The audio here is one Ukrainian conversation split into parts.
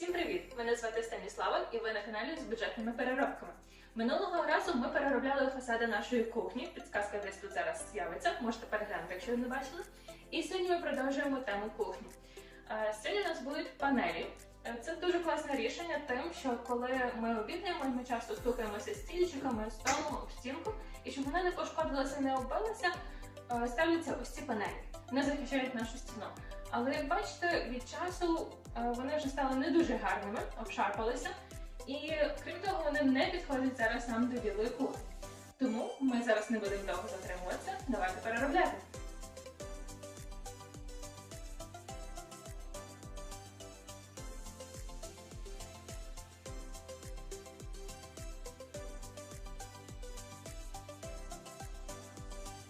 Всім привіт! Мене звати Станіслава і ви на каналі з бюджетними переробками. Минулого разу ми переробляли фасади нашої кухні. Підсказка десь тут зараз з'явиться, можете переглянути, якщо не бачили. І сьогодні ми продовжуємо тему кухні. Е, Сьогодні у нас будуть панелі. Е, Це дуже класне рішення, тим, що коли ми обідаємо, ми часто стукаємося стільчиками, столом об стінку, і щоб вона не пошкодилася, не оббилася, е, ставляться ось ці панелі. Вони захищають нашу стіну. Але як бачите, від часу е, вони вже стали не дуже гарними, обшарпалися. І крім того, вони не підходять зараз нам до білої кухні. Тому ми зараз не будемо довго затримуватися. Давайте переробляти.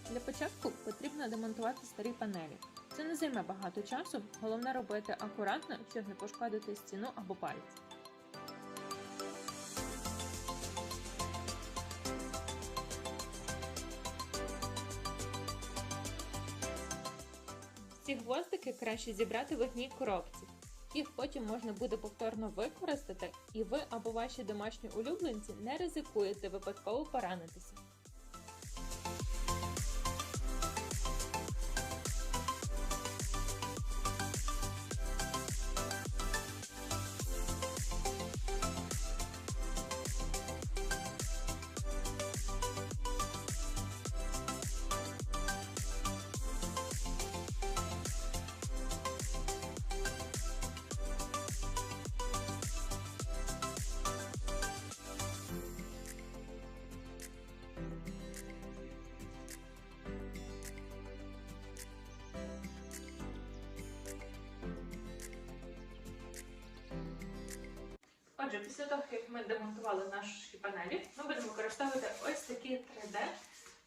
Для початку потрібно демонтувати старі панелі. Це не займе багато часу, головне робити акуратно, щоб не пошкодити стіну або пальці. Ці гвоздики краще зібрати в одній коробці. Їх потім можна буде повторно використати, і ви або ваші домашні улюбленці не ризикуєте випадково поранитися. Отже, після того, як ми демонтували наші панелі, ми будемо використовувати ось такі 3D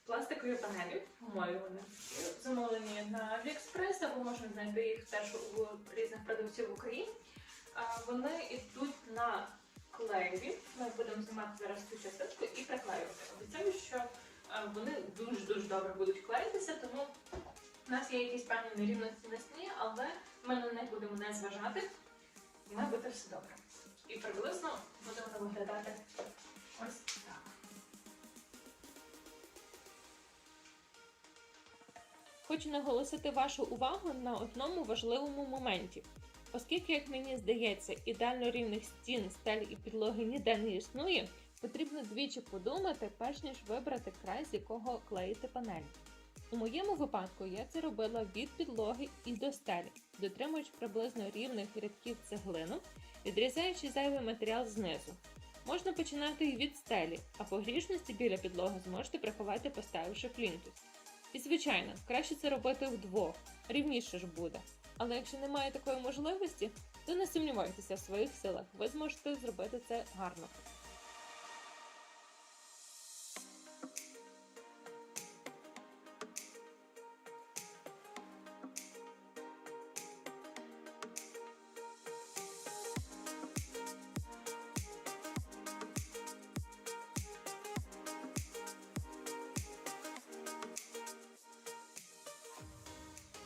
пластикові панелі. Мої вони замовлені на Аліекспрес, або можна знайти їх теж у різних продавців в Україні. Вони йдуть на клеєві. Ми будемо знімати зараз цю частинку і приклеювати. Обіцяю, що вони дуже-дуже добре будуть клеїтися, тому у нас є якісь певні нерівності на стіні, але ми на них будемо не зважати. І має бути все добре. І приблизно буде воно виглядати ось так. Хочу наголосити вашу увагу на одному важливому моменті. Оскільки, як мені здається, ідеально рівних стін, стель і підлоги ніде не існує, потрібно двічі подумати, перш ніж вибрати край, з якого клеїти панель. У моєму випадку я це робила від підлоги і до стелі, дотримуючи приблизно рівних рядків цеглину, відрізаючи зайвий матеріал знизу. Можна починати і від стелі, а погрішності біля підлоги зможете приховати, поставивши плінтус. І звичайно, краще це робити вдвох, рівніше ж буде. Але якщо немає такої можливості, то не сумнівайтеся в своїх силах, ви зможете зробити це гарно.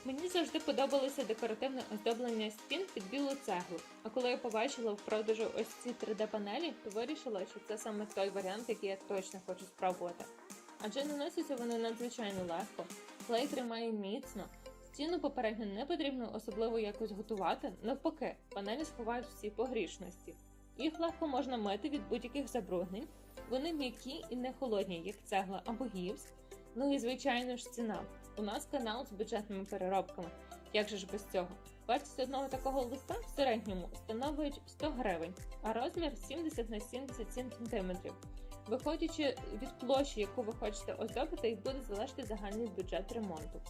Мені завжди подобалося декоративне оздоблення стін під білу цеглу. А коли я побачила в продажу ось ці 3D-панелі, то вирішила, що це саме той варіант, який я точно хочу спробувати. Адже наносяться вони надзвичайно легко, клей тримає міцно, стіну попередньо не потрібно особливо якось готувати, навпаки, панелі сховають всі погрішності. Їх легко можна мити від будь-яких забруднень, вони м'які і не холодні, як цегла або гіпс. Ну і звичайно ж ціна. У нас канал з бюджетними переробками. Як же ж без цього? Вартість одного такого листа в середньому становить 100 гривень, а розмір 70 на 77 см. Виходячи від площі, яку ви хочете оздобити, і буде залежати загальний бюджет ремонту.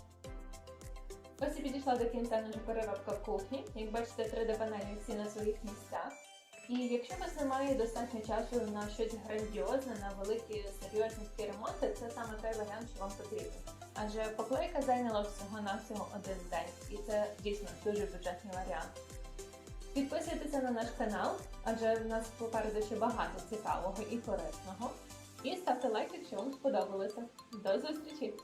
Ось і підійшла до кінця наша переробка кухні. Як бачите, 3D-панелі всі на своїх місцях. І якщо у вас немає достатньо часу на щось грандіозне, на великі серйозні ремонти, це саме той варіант, що вам потрібен. Адже поклейка зайняла всього навсього один день, і це дійсно дуже бюджетний варіант. Підписуйтеся на наш канал, адже в нас попереду ще багато цікавого і корисного. І ставте лайк, якщо вам сподобалося. До зустрічі!